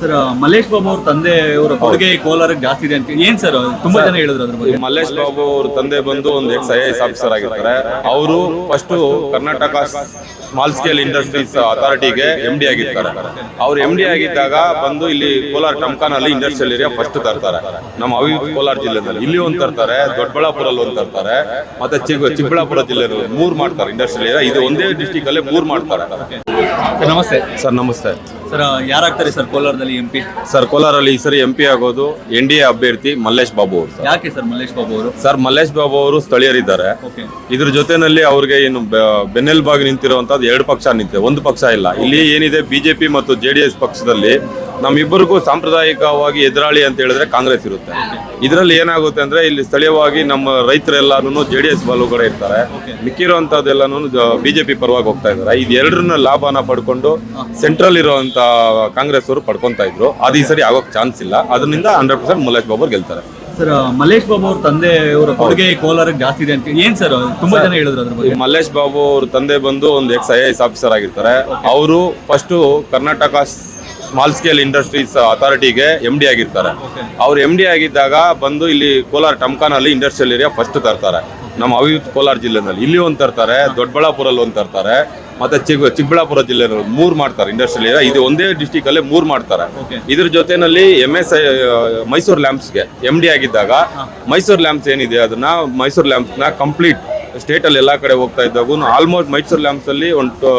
Sir Mallesh Babu ಅವ್ರ ತಂದೆ ಅವರ ಕೊಡುಗೆ ಕೋಲಾರಕ್ಕೆ ಜಾಸ್ತಿ ಇದೆ ಅಂತ ಏನ್ ಸರ್ ತುಂಬಾ ಜನ ಹೇಳಿದ್ರು ಅದ್ರ ಬಗ್ಗೆ? ಮಲ್ಲೇಶ್ ಬಾಬು ಅವ್ರ ತಂದೆ ಬಂದು ಒಂದು ಎಕ್ಸ್ ಐ ಎಸ್ ಆಫೀಸರ್ ಆಗಿರ್ತಾರೆ. ಅವರು first Karnataka small scale industries ಅಥಾರಿಟಿಗೆ M D ಆಗಿರ್ತಾರೆ. ಅವ್ರು ಎಂ ಡಿ ಆಗಿದ್ದಾಗ ಬಂದು ಇಲ್ಲಿ ಕೋಲಾರ ಟಮ್ಕಾನಲ್ಲಿ ಇಂಡಸ್ಟ್ರಿಯಲ್ ಏರಿಯಾ ಫಸ್ಟ್ ತರ್ತಾರೆ. ನಮ್ಮ ಅವಿ ಕೋಲಾರ ಜಿಲ್ಲೆನಲ್ಲಿ ಇಲ್ಲಿ ಒಂದು ತರ್ತಾರೆ ದೊಡ್ಡಬಳ್ಳಾಪುರಲ್ಲಿ ಒಂದು ತರ್ತಾರೆ. ಮತ್ತೆ ಚಿಕ್ಕ ಚಿಕ್ಕಬಳ್ಳಾಪುರ ಜಿಲ್ಲೆಯಲ್ಲಿ ಮೂರ್ ಮಾಡ್ತಾರೆ ಇಂಡಸ್ಟ್ರಿಯಲ್ ಏರಿಯಾ ಇದು ಒಂದೇ ಡಿಸ್ಟಿಕ್ ಅಲ್ಲೇ ಮೂರ್ ಮಾಡ್ತಾರೆ. ನಮಸ್ತೆ. ಸರ್ ನಮಸ್ತೆ. ಸರ್ ಯಾರಾಗ್ತಾರೆ ಸರ್ ಕೋಲಾರದಲ್ಲಿ ಎಂ ಪಿ ಸರ್ ಕೋಲಾರಲ್ಲಿ ಈ ಸರಿ ಎಂ ಪಿ ಆಗೋದು ಎನ್ ಡಿ ಎ ಅಭ್ಯರ್ಥಿ ಮಲ್ಲೇಶ್ ಬಾಬು ಅವರು ಸರ್. ಯಾಕೆ ಸರ್ ಮಲ್ಲೇಶ್ ಬಾಬು ಅವರು? ಸರ್ ಮಲ್ಲೇಶ್ ಬಾಬು ಅವರು ಸ್ಥಳೀಯರಿದ್ದಾರೆ. ಓಕೆ. ಇದ್ರ ಜೊತೆನಲ್ಲಿ ಅವ್ರಿಗೆ ಏನು ಬೆನ್ನೆಲ್ಬಾಗಿ ನಿಂತಿರುವಂತದ್ದು ಎರಡು ಪಕ್ಷ ನಿಂತಿದೆ. ಒಂದು ಪಕ್ಷ ಇಲ್ಲ. ಇಲ್ಲಿ ಏನಿದೆ ಬಿಜೆಪಿ ಮತ್ತು ಜೆ ಡಿ ಎಸ್ ಪಕ್ಷದಲ್ಲಿ ನಮ್ಮಿಬ್ಬರಿಗೂ ಸಾಂಪ್ರದಾಯಿಕವಾಗಿ ಎದುರಾಳಿ ಅಂತ ಹೇಳಿದ್ರೆ ಕಾಂಗ್ರೆಸ್ ಇರುತ್ತೆ. ಇದರಲ್ಲಿ ಏನಾಗುತ್ತೆ ಅಂದ್ರೆ ಇಲ್ಲಿ ಸ್ಥಳೀಯವಾಗಿ ನಮ್ಮ ರೈತರೆಲ್ಲಾನು ಜೆ ಡಿ ಎಸ್ ಬಲುಗಡೆ ಇರ್ತಾರೆ. ಮಿಕ್ಕಿರುವಂತದ್ದೆಲ್ಲಾನು ಬಿಜೆಪಿ ಪರವಾಗಿ ಹೋಗ್ತಾ ಇದ್ದಾರೆ. ಇದು ಎರಡರನ್ನ ಲಾಭನ ಪಡ್ಕೊಂಡು ಸೆಂಟ್ರಲ್ ಇರುವಂತ ಕಾಂಗ್ರೆಸ್ ಅವರು ಪಡ್ಕೊಂತ ಇದ್ರು. ಅದು ಈ ಸರಿ ಆಗೋಕ್ ಚಾನ್ಸ್ ಇಲ್ಲ. ಅದರಿಂದ ಹಂಡ್ರೆಡ್ ಪರ್ಸೆಂಟ್ ಮಲ್ಲೇಶ್ ಬಾಬು ಗೆಲ್ತಾರೆ. ಸರ್ ಮಲ್ಲೇಶ್ ಬಾಬು ಅವ್ರ ತಂದೆ ಅವರ ಕೊಡುಗೆ ಕೋಲಾರಕ್ಕೆ ಜಾಸ್ತಿ ಇದೆ ಅಂತ ಏನ್ ಸರ್ ತುಂಬಾ ಜನ ಹೇಳಿದ್ರು ಅದ್ರ ಬಗ್ಗೆ? ಮಲ್ಲೇಶ್ ಬಾಬು ಅವ್ರ ತಂದೆ ಬಂದು ಒಂದು ಎಕ್ಸ್ ಐ ಎಸ್ ಆಫೀಸರ್ ಆಗಿರ್ತಾರೆ. ಅವರು first Karnataka small scale industries ಅಥಾರಿಟಿಗೆ M D ಆಗಿರ್ತಾರೆ. ಅವ್ರು ಎಂ ಡಿ ಆಗಿದ್ದಾಗ ಬಂದು ಇಲ್ಲಿ ಕೋಲಾರ ಟಮ್ಕಾನಲ್ಲಿ ಇಂಡಸ್ಟ್ರಿಯಲ್ ಏರಿಯಾ ಫಸ್ಟ್ ತರ್ತಾರೆ. ನಮ್ಮ ಅವಿ ಕೋಲಾರ ಜಿಲ್ಲೆನಲ್ಲಿ. ಇಲ್ಲಿ ಒಂದು ತರ್ತಾರೆ ದೊಡ್ಡಬಳ್ಳಾಪುರಲ್ಲಿ ಒಂದು ತರ್ತಾರೆ ಮತ್ತೆ ಚಿಕ್ಕ ಚಿಕ್ಕಬಳ್ಳಾಪುರ ಜಿಲ್ಲೆನಲ್ಲಿ ಮೂರು ಮಾಡ್ತಾರೆ ಇಂಡಸ್ಟ್ರಿಯಲ್ ಏರಿಯಾ ಇದು ಒಂದೇ ಡಿಸ್ಟಿಕ್ ಮೂರು ಮೂರ್ ಮಾಡ್ತಾರೆ. ಇದ್ರ ಜೊತೆನಲ್ಲಿ ಎಂ ಎಸ್ ಐ ಮೈಸೂರು ಲ್ಯಾಂಪ್ಸ್ಗೆ ಎಂ ಡಿ ಆಗಿದ್ದಾಗ ಮೈಸೂರು ಲ್ಯಾಂಪ್ಸ್ ಏನಿದೆ ಅದನ್ನ ಮೈಸೂರು ಲ್ಯಾಂಪ್ಸ್ನ ಕಂಪ್ಲೀಟ್ ಸ್ಟೇಟ್ ಅಲ್ಲಿ ಎಲ್ಲಾ ಕಡೆ ಹೋಗ್ತಾ ಇದ್ದಾಗೂ ಆಲ್ಮೋಸ್ಟ್ ಮೈಸೂರು ಲ್ಯಾಂಪ್ಸಲ್ಲಿ ಒಂದು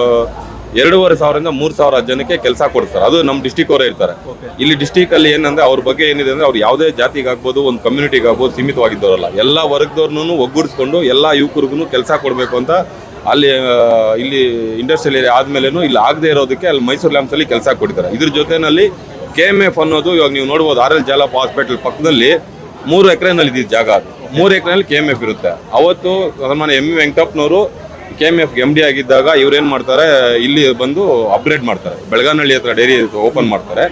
ಎರಡೂವರೆ ಸಾವಿರದಿಂದ ಮೂರು ಸಾವಿರ ಜನಕ್ಕೆ ಕೆಲಸ ಕೊಡ್ತಾರೆ ಅದು ನಮ್ಮ ಡಿಸ್ಟಿಕ್ ಅವರೇ ಇರ್ತಾರೆ. ಇಲ್ಲಿ ಡಿಸ್ಟಿಕ್ ಅಲ್ಲಿ ಏನಂದ್ರೆ ಅವ್ರ ಬಗ್ಗೆ ಏನಿದೆ ಅಂದ್ರೆ ಅವ್ರು ಯಾವುದೇ ಜಾತಿಗೆ ಆಗ್ಬೋದು ಒಂದು ಕಮ್ಯುನಿಟಿಗೆ ಆಗ್ಬೋದು ಸೀಮಿತವಾಗಿದ್ದವರಲ್ಲ. ಎಲ್ಲ ವರ್ಗದವ್ರನ್ನೂ ಒಗ್ಗೂಡಿಸ್ಕೊಂಡು ಎಲ್ಲ ಯುವಕರಿಗೂ ಕೆಲಸ ಕೊಡಬೇಕು ಅಂತ ಅಲ್ಲಿ ಇಲ್ಲಿ ಇಂಡಸ್ಟ್ರಿಯಲ್ ಏರಿಯಾ ಆದ್ಮೇಲೆನೂ ಇಲ್ಲಿ ಆಗದೆ ಇರೋದಕ್ಕೆ ಅಲ್ಲಿ ಮೈಸೂರು ಲ್ಯಾಂಪ್ಸ್ ಅಲ್ಲಿ ಕೆಲಸ ಕೊಡ್ತಾರೆ ಇದ್ರ ಜೊತೆನಲ್ಲಿ ಕೆ ಎಂ ಎಫ್ ಅನ್ನೋದು ಇವಾಗ ನೀವು ನೋಡ್ಬೋದು ಆರ್ ಎಲ್ ಜಾಲಪ್ಪ ಹಾಸ್ಪಿಟಲ್ ಪಕ್ಕದಲ್ಲಿ ಮೂರು ಎಕರೆನಲ್ಲಿ ಇದ್ದಿದ್ದು ಜಾಗ ಅದು. ಮೂರು ಎಕರೆನಲ್ಲಿ ಕೆ ಎಂ ಎಫ್ ಇರುತ್ತೆ. ಅವತ್ತು ಸನ್ಮಾನ್ಯ M ವೆಂಕಟಪ್ಪನವರು K M F M D ಆಗಿದ್ದಾಗ ಇವ್ರು ಏನು ಮಾಡ್ತಾರೆ, ಇಲ್ಲಿ ಬಂದು ಅಪ್ಗ್ರೇಡ್ ಮಾಡ್ತಾರೆ. ಬೆಳಗಾನಹಳ್ಳಿ ಹತ್ರ ಡೈರಿ ಓಪನ್ ಮಾಡ್ತಾರೆ.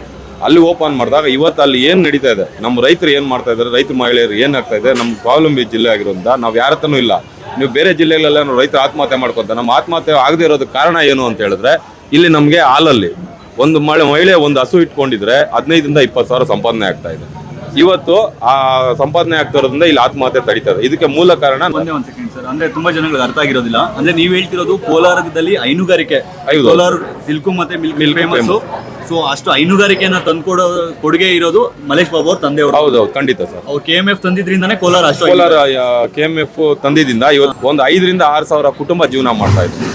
ಅಲ್ಲಿ ಓಪನ್ ಮಾಡಿದಾಗ ಇವತ್ತು ಅಲ್ಲಿ ಏನು ನಡೀತಾ ಇದೆ? ನಮ್ಮ ರೈತರು ಏನು ಮಾಡ್ತಾ ಇದ್ದಾರೆ? ರೈತ ಮಹಿಳೆಯರು ಏನಾಗ್ತಾ ಇದೆ? ನಮ್ಮ ಸ್ವಾವಲಂಬಿ ಜಿಲ್ಲೆ ಆಗಿರೋದ್ರಿಂದ ನಾವು ಯಾರ ಹತ್ರನೂ ಇಲ್ಲ. ನೀವು ಬೇರೆ ಜಿಲ್ಲೆಗಳೆಲ್ಲ ರೈತರು ಆತ್ಮಹತ್ಯೆ ಮಾಡ್ಕೊತ ನಮ್ಮ ಆತ್ಮಹತ್ಯೆ ಆಗದೆ ಇರೋದಕ್ಕೆ ಕಾರಣ ಏನು ಅಂತ ಹೇಳಿದ್ರೆ, ಇಲ್ಲಿ ನಮಗೆ ಹಾಲಲ್ಲಿ ಒಂದು ಮಹಿಳೆ ಒಂದು ಹಸು ಇಟ್ಕೊಂಡಿದ್ರೆ ಹದಿನೈದರಿಂದ ಇಪ್ಪತ್ತು ಸಾವಿರ ಸಂಪಾದನೆ ಆಗ್ತಾ ಇದೆ. ಇವತ್ತು ಆ ಸಂಪಾದನೆ ಆಗ್ತಿರೋದ್ರಿಂದ ಇಲ್ಲಿ ಆತ್ಮಹತ್ಯೆ ತಡೀತದೆ. ಇದೆ ಇದಕ್ಕೆ ಮೂಲ ಕಾರಣ ಒಂದೇ ಒಂದು ಸೆಕೆಂಡ್ ಸರ್ ಅಂದ್ರೆ ತುಂಬಾ ಜನಗಳಿಗೆ ಅರ್ಥ ಆಗಿರೋದಿಲ್ಲ. ಅಂದ್ರೆ ನೀವು ಹೇಳ್ತಿರೋದು ಕೋಲಾರದಲ್ಲಿ ಹೈನುಗಾರಿಕೆ. ಕೋಲಾರ ಸಿಲ್ಕು ಮತ್ತೆ ಮಿಲ್ಕ್ ಫೇಮಸ್ ಸೊ ಅಷ್ಟು ಹೈನುಗಾರಿಕೆಯನ್ನ ತಂದ್ಕೊಡೋ ಕೊಡುಗೆ ಇರೋದು ಮಲೇಶ್ ಬಾಬು ಅವ್ರ ತಂದೆ ಹೌದು ಖಂಡಿತ ಸರ್ ಅವ್ರು ಕೆ ಎಂ ಎಫ್ ತಂದಿದ್ರಿಂದಾನೇ ಕೋಲಾರ ಅಷ್ಟು ಕೋಲಾರ ಕೆ ಎಂ ಎಫ್ ಇವತ್ತು ಒಂದು ಐದರಿಂದ ಆರು ಸಾವಿರ ಕುಟುಂಬ ಜೀವನ ಮಾಡ್ತಾ ಇದ್ರು.